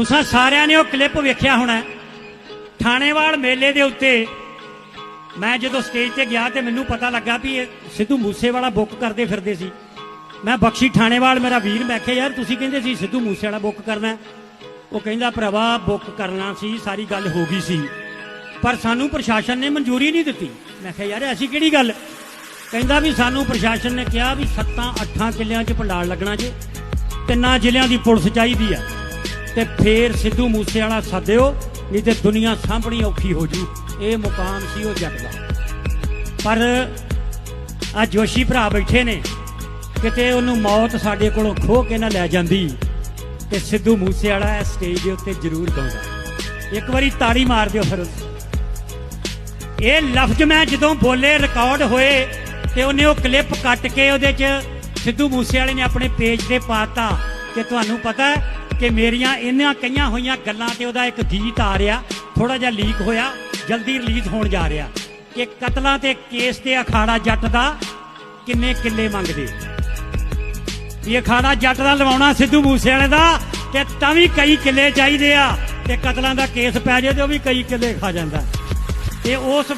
ਤੁਸੀਂ ਸਾਰਿਆਂ ਨੇ ਉਹ ਕਲਿੱਪ ਵੇਖਿਆ ਹੋਣਾ ਥਾਣੇਵਾਲ ਮੇਲੇ ਦੇ ਉੱਤੇ ਮੈਂ ਜਦੋਂ ਸਟੇਜ ਤੇ ਗਿਆ ਤੇ ਮੈਨੂੰ ਪਤਾ ਲੱਗਾ ਵੀ ਇਹ ਸਿੱਧੂ ਮੂਸੇਵਾਲਾ ਬੁੱਕ ਕਰਦੇ ਫਿਰਦੇ ਸੀ। ਮੈਂ ਬਖਸ਼ੀ ਥਾਣੇਵਾਲ, ਮੇਰਾ ਵੀਰ, ਮੈਂ ਕਿਹਾ, ਯਾਰ, ਤੁਸੀਂ ਕਹਿੰਦੇ ਸੀ ਸਿੱਧੂ ਮੂਸੇਵਾਲਾ ਬੁੱਕ ਕਰਨਾ ਉਹ ਕਹਿੰਦਾ ਭਰਾਵਾ ਬੁੱਕ ਕਰਨਾ ਸੀ, ਸਾਰੀ ਗੱਲ ਹੋ ਗਈ ਸੀ। ਪਰ ਸਾਨੂੰ ਪ੍ਰਸ਼ਾਸਨ ਨੇ ਮਨਜ਼ੂਰੀ ਨਹੀਂ ਦਿੱਤੀ। ਮੈਂ ਕਿਹਾ, ਯਾਰ, ਐਸੀ ਕਿਹੜੀ ਗੱਲ? ਕਹਿੰਦਾ ਵੀ ਸਾਨੂੰ ਪ੍ਰਸ਼ਾਸਨ ਨੇ ਕਿਹਾ ਵੀ 7-8 ਕਿੱਲਿਆਂ 'ਚ ਪੰਡਾਲ ਲੱਗਣਾ ਜੇ। ਤਿੰਨਾਂ ਜ਼ਿਲ੍ਹਿਆਂ ਦੀ ਪੁਲਿਸ ਚਾਹੀਦੀ ਆ। ਤੇ ਫੇਰ ਸਿੱਧੂ ਮੂਸੇ ਵਾਲਾ ਸੱਦਿਓ, ਨਹੀਂ ਤੇ ਦੁਨੀਆ ਸਾਂਭਣੀ ਔਖੀ ਹੋ ਜੂ। ਇਹ ਮੁਕਾਮ ਸੀ ਉਹ ਜੱਟ ਦਾ। ਪਰ ਆ ਜੋਸ਼ੀ ਭਰਾ ਬੈਠੇ ਨੇ, ਕਿਤੇ ਉਹਨੂੰ ਮੌਤ ਸਾਡੇ ਕੋਲੋਂ ਖੋਹ ਕੇ ਨਾ ਲੈ ਜਾਂਦੀ, ਤੇ ਸਿੱਧੂ ਮੂਸੇ ਵਾਲਾ ਇਸ ਸਟੇਜ ਦੇ ਉੱਤੇ ਜ਼ਰੂਰ ਗਾਉਂਦਾ। ਇੱਕ ਵਾਰੀ ਤਾੜੀ ਮਾਰ ਦਿਓ ਫਿਰ ਇਹ ਲਫ਼ਜ਼ ਮੈਂ ਜਦੋਂ ਬੋਲੇ ਰਿਕਾਰਡ ਹੋਏ, ਤੇ ਉਹਨੇ ਉਹ ਕਲਿੱਪ ਕੱਟ ਕੇ ਉਹਦੇ 'ਚ ਸਿੱਧੂ ਮੂਸੇ ਵਾਲੇ ਨੇ ਆਪਣੇ ਪੇਜ ਤੇ ਪਾਤਾ ਕਿ ਤੁਹਾਨੂੰ ਪਤਾ ਕਿ ਮੇਰੀਆਂ ਇਹਨਾਂ ਕਈਆਂ ਹੋਈਆਂ ਗੱਲਾਂ ਤੇ ਉਹਦਾ ਇੱਕ ਗੀਤ ਆ ਰਿਹਾ ਥੋੜਾ ਜਿਹਾ ਲੀਕ ਹੋਇਆ, ਜਲਦੀ ਰਿਲੀਜ਼ ਹੋਣ ਜਾ ਰਿਹਾ। ਕਿ ਕਤਲਾਂ ਤੇ ਕੇਸ ਤੇ ਅਖਾੜਾ ਜੱਟ ਦਾ ਕਿੰਨੇ ਕਿੱਲੇ ਮੰਗਦੇ? ਇਹ ਅਖਾੜਾ ਜੱਟ ਦਾ ਲਵਾਉਣਾ ਸਿੱਧੂ ਮੂਸੇ ਵਾਲੇ ਦਾ, ਤੇ ਤਾਂ ਵੀ ਕਈ ਕਿੱਲੇ ਚਾਹੀਦੇ ਆ, ਤੇ ਕਤਲਾਂ ਦਾ ਕੇਸ ਪੈ ਜੇ ਤੇ ਉਹ ਵੀ ਕਈ ਕਿੱਲੇ ਖਾ ਜਾਂਦਾ। ਤੇ ਉਸ